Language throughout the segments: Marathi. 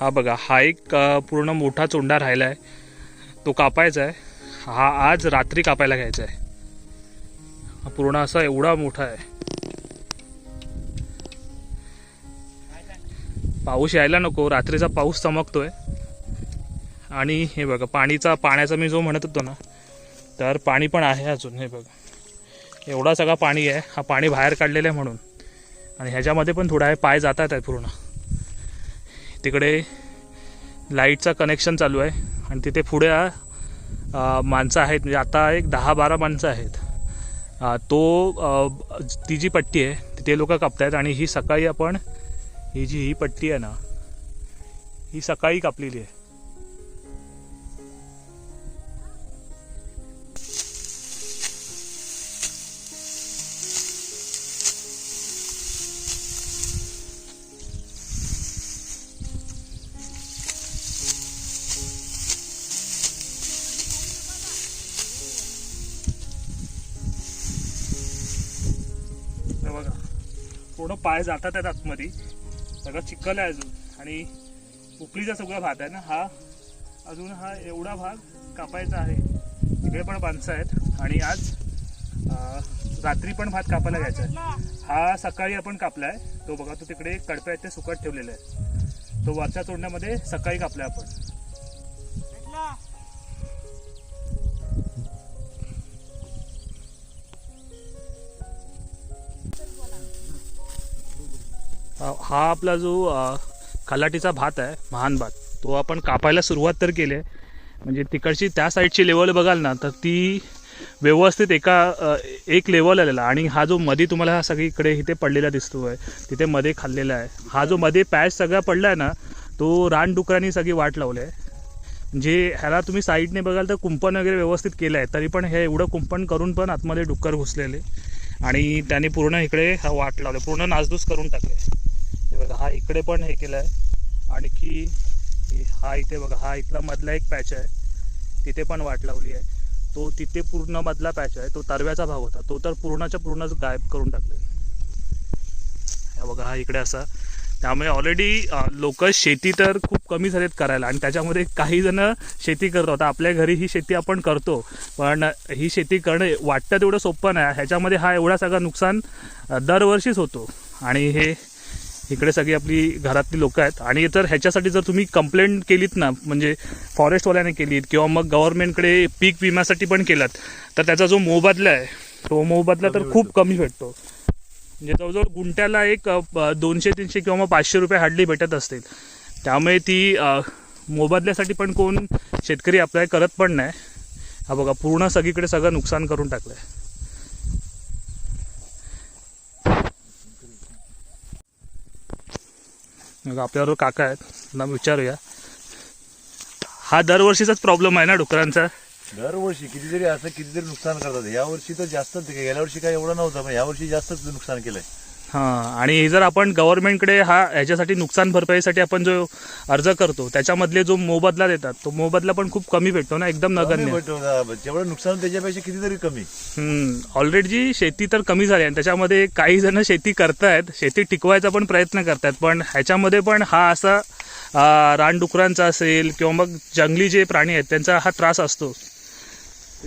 हा बघा हा एक पूर्ण मोठा चोंडा राहिला आहे तो कापायचा आहे. हा आज रात्री कापायला घ्यायचा आहे. हा पूर्ण असा एवढा मोठा आहे. पाऊस यायला नको रात्रीचा पाऊस चमकतोय. आणि हे बघा पाणीचा पाण्याचा मी जो म्हणत होतो ना तर पाणी पण आहे अजून हे बघा. एवढा सगळा पाणी आहे. हा पाणी बाहेर काढलेलं आहे म्हणून. आणि ह्याच्यामध्ये पण थोडा आहे पाय जातात आहे पूर्ण. तिकडे लाईटचं कनेक्शन चालू आहे आणि तिथे पुढे माणसं आहेत. म्हणजे आता एक दहा बारा माणसं आहेत. तो ती जी पट्टी आहे ते लोक कापतायत आणि ही सकाळी आपण ही जी ही पट्टी आहे ना ही सकाळी कापलेली आहे. पाय जातात आहेत आतमध्ये. सगळं चिखल आहे अजून. आणि उपलीचा सगळा भात आहे ना हा अजून हा एवढा भाग कापायचा आहे. तिकडे पण माणसं आहेत. आणि आज रात्री पण भात कापायला घ्यायचा आहे. हा सकाळी आपण कापला आहे तो बघा तो तिकडे कडप्या आहेत ते सुकट ठेवलेले आहे. तो वरच्या तोडण्यामध्ये सकाळी कापलाय आपण. हा आपला जो खलाटीचा भात आहे महान भात तो आपण कापायला सुरुवात तर केली आहे. म्हणजे तिकडची त्या साईडची लेवल बघाल ना तर ती व्यवस्थित एका एक लेवल आलेला. आणि हा जो मध्ये तुम्हाला हा सगळीकडे इथे पडलेला दिसतो आहे तिथे मध्ये खाल्लेला आहे. हा जो मध्ये पॅच सगळा पडला आहे ना तो रानडुकरांनी सगळी वाट लावली आहे. म्हणजे ह्याला तुम्ही साईडने बघाल तर कुंपण वगैरे व्यवस्थित केलं आहे तरी पण हे एवढं कुंपण करून पण आतमध्ये डुक्कर घुसलेले. आणि त्याने पूर्ण इकडे हा वाट लावले पूर्ण नासधूस करून टाकले. बघा हा इकडे पण हे केलं आहे आणखी हा इथे बघा हा इथला मधला एक पॅच आहे. तिथे पण वाट लावली आहे. तो तिथे पूर्ण मधला पॅच आहे. तो तरव्याचा भाग होता. तो तर पूर्णच्या पूर्णच गायब करून टाकले. बघा हा इकडे असा. त्यामुळे ऑलरेडी लोक शेती तर खूप कमी झालेत करायला. आणि त्याच्यामध्ये काही जण शेती करतो आता आपल्या घरी ही शेती आपण करतो. पण ही शेती करणं वाटतं तेवढं सोपं नाही. ह्याच्यामध्ये हा एवढा सगळा नुकसान दरवर्षीच होतो. आणि हे इकडे सगळी आपली घरातली लोक आहेत. आणि तर ह्याच्यासाठी जर तुम्ही कंप्लेंट केलीत ना म्हणजे फॉरेस्टवाल्याने केलीत किंवा मग गव्हर्नमेंटकडे पीक विम्यासाठी पण केलात तर त्याचा जो मोबदला आहे तो मोबदला तर खूप कमी भेटतो. म्हणजे जवळजवळ गुंट्याला एक दोनशे तीनशे किंवा मग पाचशे रुपये हार्डली भेटत असतील. त्यामुळे ती मोबदल्यासाठी पण कोण शेतकरी अप्लाय करत पण नाही. हा बघा पूर्ण सगळीकडे सगळं नुकसान करून टाकलं आहे मग आपल्याबरोबर काका आहेत त्यांना विचारूया. हा दरवर्षीचाच प्रॉब्लेम आहे ना डुकरांचा? दरवर्षी कितीतरी असं कितीतरी नुकसान करतात. या वर्षी तर जास्तच गेल्या वर्षी काय एवढं नव्हतं पण या वर्षी जास्तच नुकसान केलंय. हां आणि जर आपण गव्हर्नमेंटकडे हा ह्याच्यासाठी नुकसान भरपाईसाठी आपण जो अर्ज करतो त्याच्यामधले जो मोबदला देतात तो मोबदला पण खूप कमी भेटतो ना एकदम नगण्य. जेवढं नुकसान त्याच्यापेक्षा कितीतरी कमी. ऑलरेडी जी शेती तर कमी झाली आणि त्याच्यामध्ये काही जण शेती करतायत शेती टिकवायचा पण प्रयत्न करतायत पण ह्याच्यामध्ये पण हा असा रानडुकरांचा असेल किंवा मग जंगली जे प्राणी आहेत त्यांचा हा त्रास असतो.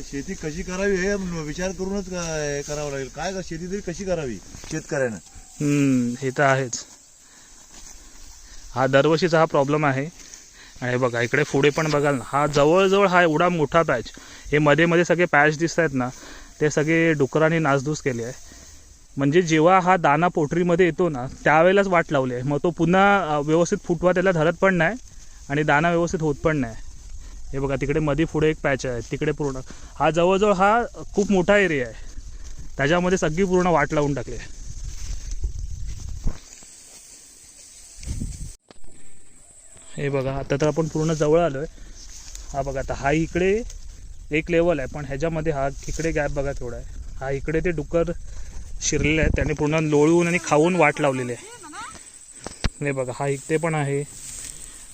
शेती कशी करावी हे विचार करूनच करावं लागेल. काय शेती तरी कशी करावी शेतकऱ्यानं? हम्म, हे तर आहेच. हा दरवर्षीचा हा प्रॉब्लेम आहे. आणि बघा इकडे पुढे पण बघाल ना हा जवळजवळ हा एवढा मोठा पॅच हे मध्ये मध्ये सगळे पॅच दिसत आहेत ना ते सगळे डुकरांनी नासधूस केले आहे. म्हणजे जेव्हा हा दाना पोटरीमध्ये येतो ना त्यावेळेलाच वाट लावली आहे. मग तो पुन्हा व्यवस्थित फुटवा त्याला धरत पण नाही आणि दाना व्यवस्थित होत पण नाही. हे बघा तिकडे मध्ये पुढे एक पॅच आहे तिकडे पूर्ण. हा जवळजवळ हा खूप मोठा एरिया आहे. त्याच्यामध्ये सगळी पूर्ण वाट लावून टाकली आहे. हे बघा आता तर आपण पूर्ण जवळ आलोय. हा बघा आता हा इकडे एक लेवल आहे पण ह्याच्यामध्ये हा इकडे गॅप बघा तेवढा आहे. हा इकडे ते डुक्कर शिरलेले आहेत त्याने पूर्ण लोळून आणि खाऊन वाट लावलेली आहे. हे बघा हा इथे पण आहे.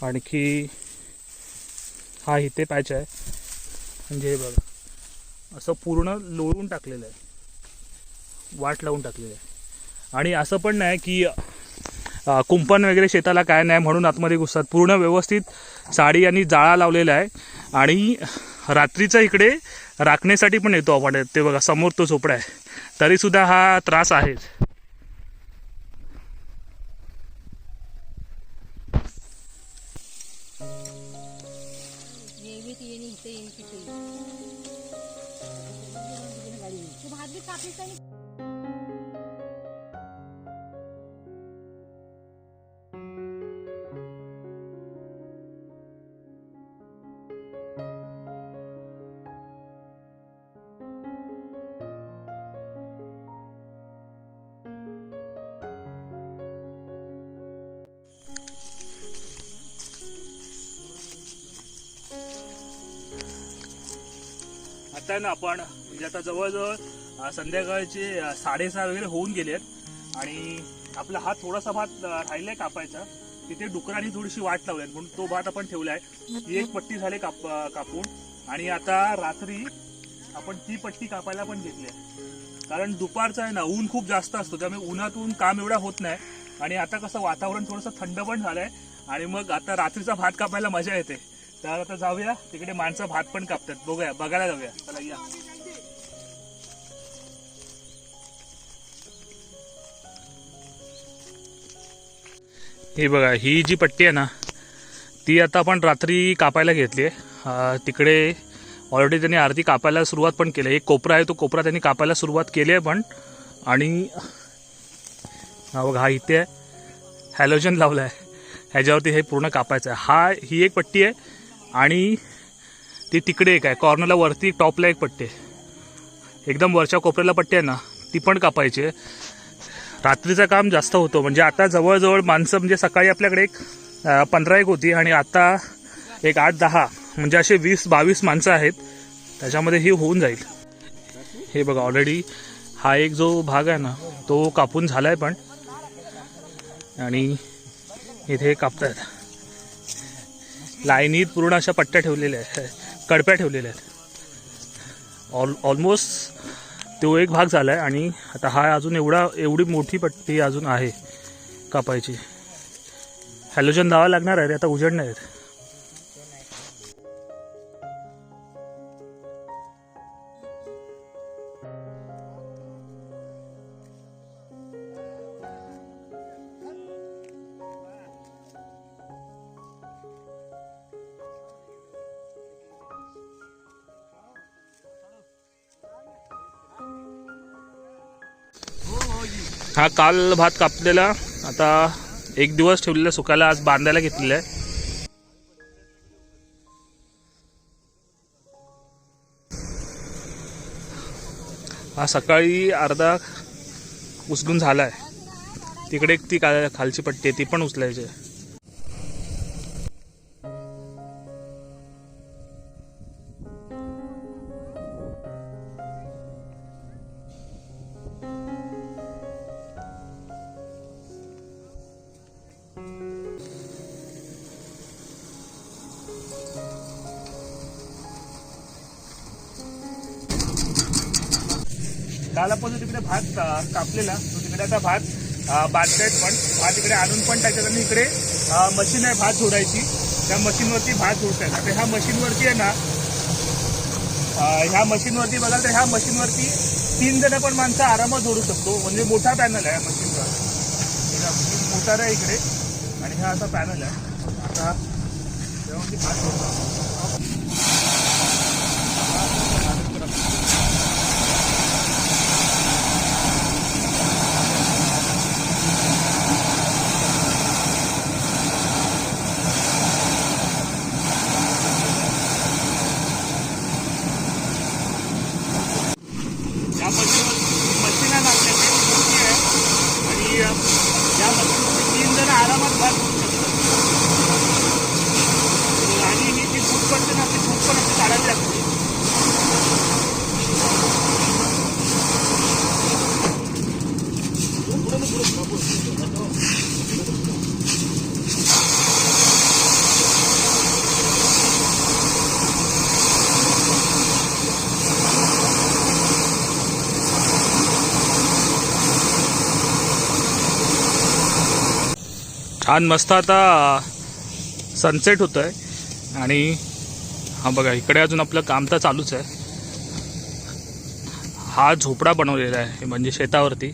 आणखी हा इथे पॅच आहे. म्हणजे हे बघा असं पूर्ण लोळून टाकलेलं आहे. वाट लावून टाकलेलं आहे. आणि असं पण नाही की कुंपण वगैरे शेताला काय नाही म्हणून आतमध्ये घुसतात. पूर्ण व्यवस्थित साडी आणि जाळा लावलेला आहे. आणि रात्रीचा इकडे राखण्यासाठी पण येतो आपण. ते बघा समोर तो झोपडा आहे. तरीसुद्धा हा त्रास आहे. नेहमीच ना आपण म्हणजे आता जवळजवळ संध्याकाळचे साडेसहा वगैरे होऊन गेलेत आणि आपला हा थोडासा भात राहिलाय कापायचा. तिथे डुकरांनी थोडीशी वाट लावली आहे, म्हणून तो भात आपण ठेवलाय ही एक पट्टी झाली काप कापून. आणि आता रात्री आपण ती पट्टी कापायला पण घेतली आहे. कारण दुपारचं आहे ना ऊन खूप जास्त असतो. त्यामुळे उन्हातून काम एवढा होत नाही. आणि आता कसं वातावरण थोडंसं थंड पण झालंय. आणि मग आता रात्रीचा भात कापायला मजा येते. तर आता जाऊया. तिकडे माणसं भात पण कापतात. बघूया बघायला जाऊया. चला या. हे बघा ही जी पट्टी आहे ना ती आता आपण रात्री कापायला घेतली आहे. तिकडे ऑलरेडी त्यांनी आरती कापायला सुरुवात पण केली आहे. एक कोपरा आहे तो कोपरा त्यांनी कापायला सुरुवात केली आहे पण आणि हा बघा हा इथे आहे हॅलोजन लावलं आहे ह्याच्यावरती हे पूर्ण कापायचं आहे. हा ही एक पट्टी आहे. आणि ती तिकडे एक आहे. कॉर्नरला वरती टॉपला एक पट्टी. आहे एकदम वरच्या कोपऱ्याला पट्टी आहे ना ती पण कापायची आहे. रात्रीचं काम जास्त होतं. म्हणजे आता जवळजवळ माणसं म्हणजे सकाळी आपल्याकडे एक पंधरा एक होती आणि आता एक आठ दहा म्हणजे असे वीस बावीस माणसं आहेत. त्याच्यामध्ये ही होऊन जाईल. हे बघा ऑलरेडी हा एक जो भाग आहे ना तो कापून झाला आहे पण. आणि इथे कापतायत. लाईनीत पूर्ण अशा पट्ट्या ठेवलेल्या आहेत. कडप्या ठेवलेल्या आहेत. ऑल ऑलमोस्ट तो एक भाग झाला आहे आणि आता हा अजून एवढा एवढी मोठी पट्टी अजून आहे कापायची. हॅलोजन दावा लागणार आहे रे आता उजेड नाही आहेत. हा काल भात कापलेला. आता एक दिवस ठेवलेला सुकायला आज बांधायला घेतलेला आहे. हा सकाळी अर्धा उचलून झाला आहे तिकडे एक ती का- खालची पट्टी आहे ती पण उचलायची आहे. काल तिकडे भात कापलेला तो तिकडे आता भात अं, बांधतायत पण भात इकडे आणून पण टाकतात आणि इकडे मशीन आहे भात सोडायची त्या मशीनवरती भात सोडतायत आता ह्या मशीनवरती आहे ना ह्या मशीनवरती बघाल तर ह्या मशीनवरती तीन जण पण माणसं आरामात जोडू शकतो. म्हणजे मोठा पॅनल आहे मशीनचा मोटार आहे इकडे. आणि हा असा पॅनल आहे. आता त्यावरती भात सोडतो या मशीन मशीन आहे ना आपल्याकडे मोठी आहे आणि अ, या मशीनमध्ये तीन जण आरामात भात करू शकतात आणि ही जी फूट पडते ना छान मस्त आता सनसेट होत आहे आणि हा बघा इकडे अजून आपलं काम तर चालूच आहे. हा झोपडा बनवलेला आहे म्हणजे शेतावरती.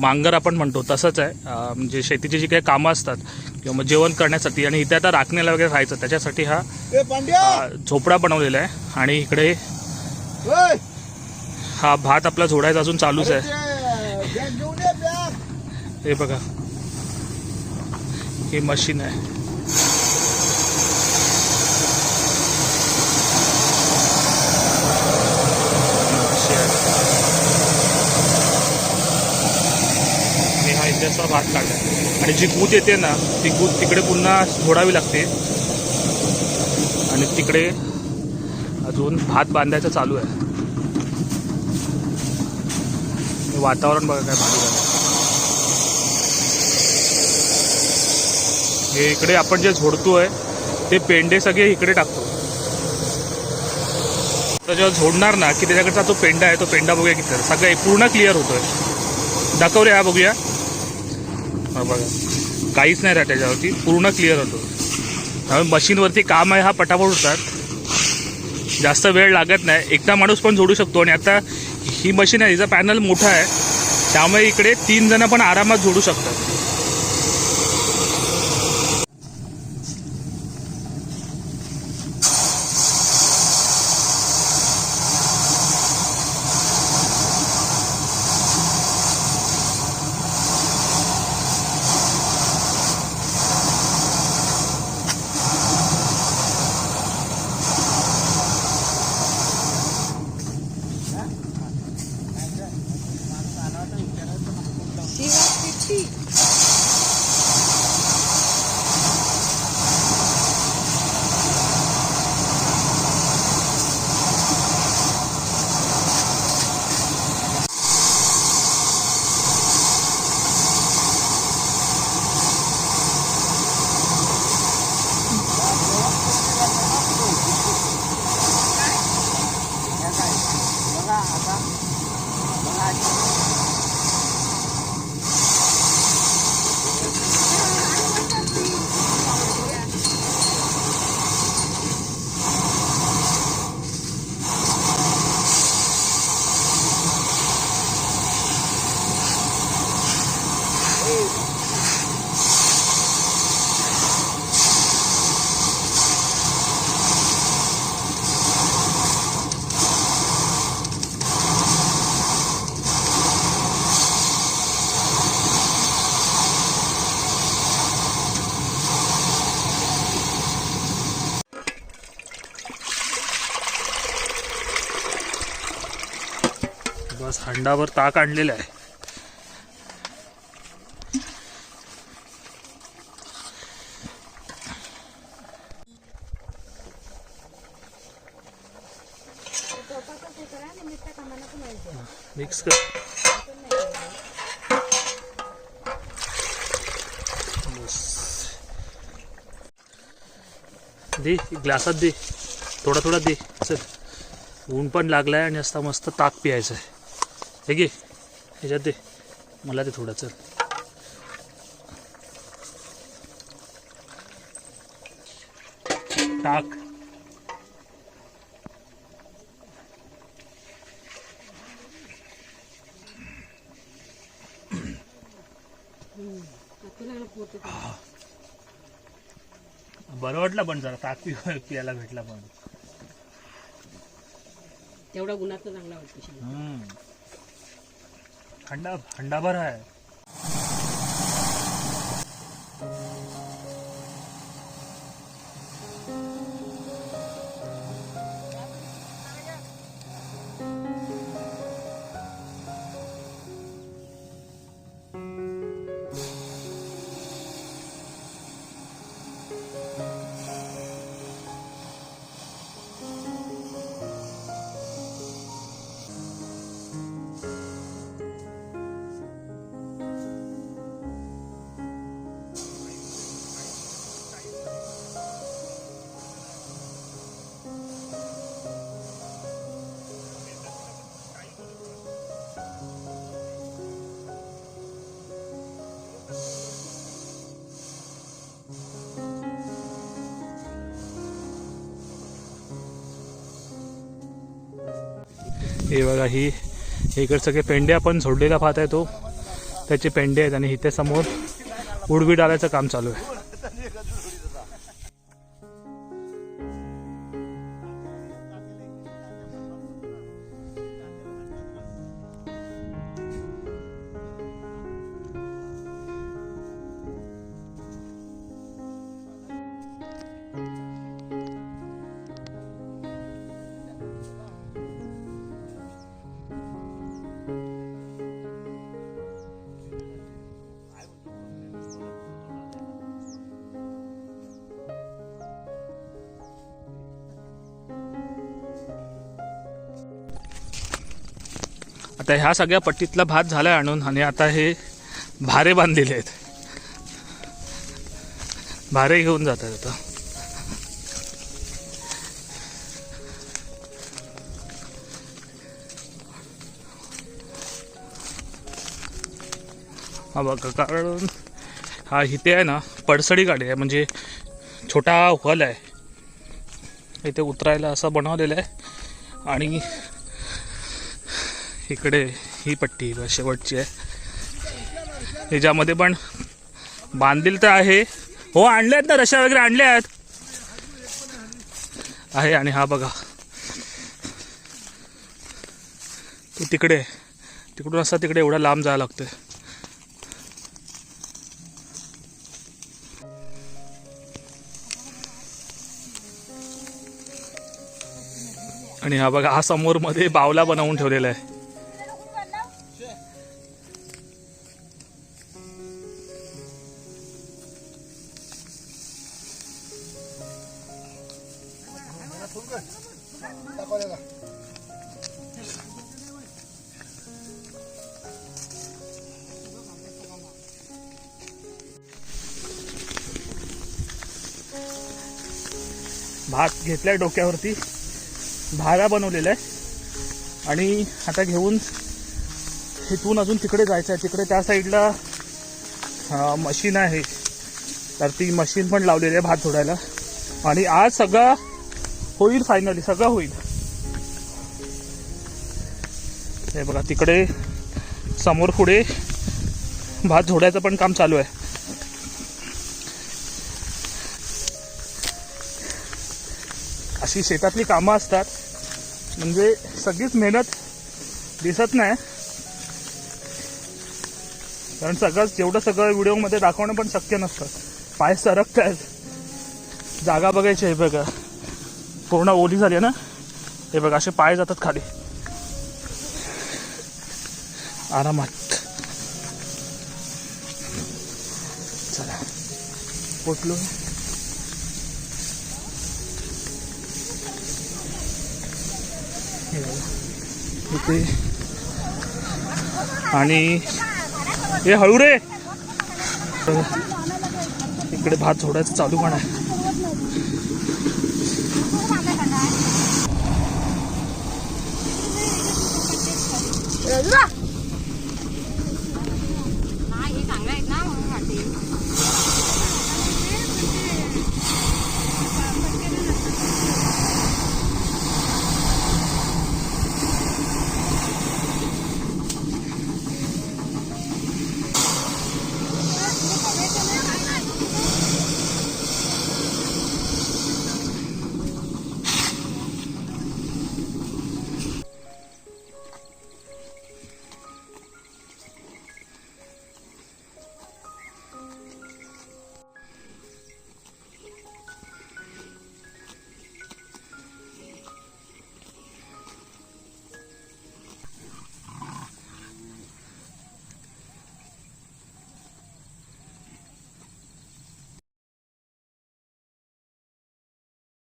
मांगर आपण म्हणतो तसंच आहे. म्हणजे शेतीची जी काही कामं असतात किंवा मग जेवण करण्यासाठी आणि इथे आता राखण्याला वगैरे राहायचं त्याच्यासाठी हा हा झोपडा बनवलेला आहे. आणि इकडे! हा भात आपला झोडायचा अजून चालूच आहे. हे बघा. हे मशीन आहे. त्याचा हा भात काढला आणि जी गूत येते ना ती गूत तिकडे पुन्हा घोडावी लागते. आणि तिकडे अजून भात बांधायचं चालू आहे. वातावरण बघा काय भारी झालं हे इकडे आपण जे झोडतोय ते पेंडे सगळे इकडे टाकतो. तर जेव्हा झोडणार ना की त्याच्याकडचा जो पेंडा आहे तो पेंडा बघूया किती तर. सगळं पूर्ण क्लिअर होतोय. दाखवले हा बघूया. हा बघा. काहीच नाही राहत त्याच्यावरती. पूर्ण क्लिअर होतो त्यामुळे मशीनवरती काम आहे हा पटापट होतात जास्त वेळ लागत नाही. एकटा माणूस पण जोडू शकतो. आणि आता ही मशीन आहे हिचा पॅनल मोठा आहे. त्यामुळे इकडे तीन जण पण आरामात जोडू शकतात. tá, tá. हंडावर ताक आणलेला आहे. मिक्स कर. दे ग्लासात दे. थोडा थोडा दे. चल. ऊन पण लागलाय आणि असता मस्त ताक प्यायचं आहे हे घे. ह्याच्यात दे. मला ते थोडं चल. ताक बरं वाटलं पण जरा ताक पि पियाला भेटला पण. तेवढा गुणाचा चांगला वाटतो. खंडा खंडाभर हंडा आहे. हे बघा ही इकडे सगळे पेंडे आपण सोडलेला पाहत आहे तो. त्याचे पेंडे आहेत आणि इथे समोर उडबी डालायचं काम चालू आहे. आता ह्या सगळ्या पट्टीतला भात झालाय आणून आणि आता हे भारे बांधलेले आहेत. भारे घेऊन जातात आता. हा बघा कारण हा इथे आहे ना पडसडी गाडी आहे म्हणजे छोटा हॉल आहे. इथे उतरायला असं बनवलेलं आहे. आणि इकडे ही पट्टी शेवटची आहे. ह्याच्यामध्ये पण बांधील तर आहे. हो आणले आहेत ना रशा वगैरे आणले आहेत. आहे आणि हा बघा. तो तिकडे तिकडून असा तिकडे एवढा लांब जायला लागतोय. आणि हा बघा हा समोर मध्ये बावला बनवून ठेवलेला आहे. भात घेतलाय डोक्यावरती. भागा बनवलेला आहे आणि आता घेऊन इथून अजून तिकडे जायचं आहे तिकडे त्या साईडला मशीन आहे. तर ती मशीन पण लावलेली आहे भात धुडायला आणि आज सगळं होईल फायनली सगळं होईल. हे बघा तिकडे समोर पुढे भात झोडायचं पण काम चालू आहे. अशी शेतातली कामं असतात म्हणजे सगळीच मेहनत दिसत नाही. कारण सगळंच जेवढं सगळं व्हिडिओमध्ये दाखवणं पण शक्य नसतं. पाय सरकत आहेत जागा बघायची आहे बघा. पूर्ण ओली झाली आहे ना? हे बघा असे पाय जातात खाली. आरामात. चला. पोटलो इथे. आणि हे हळू रे. इकडे भात झोडायचं चालू पण आहे.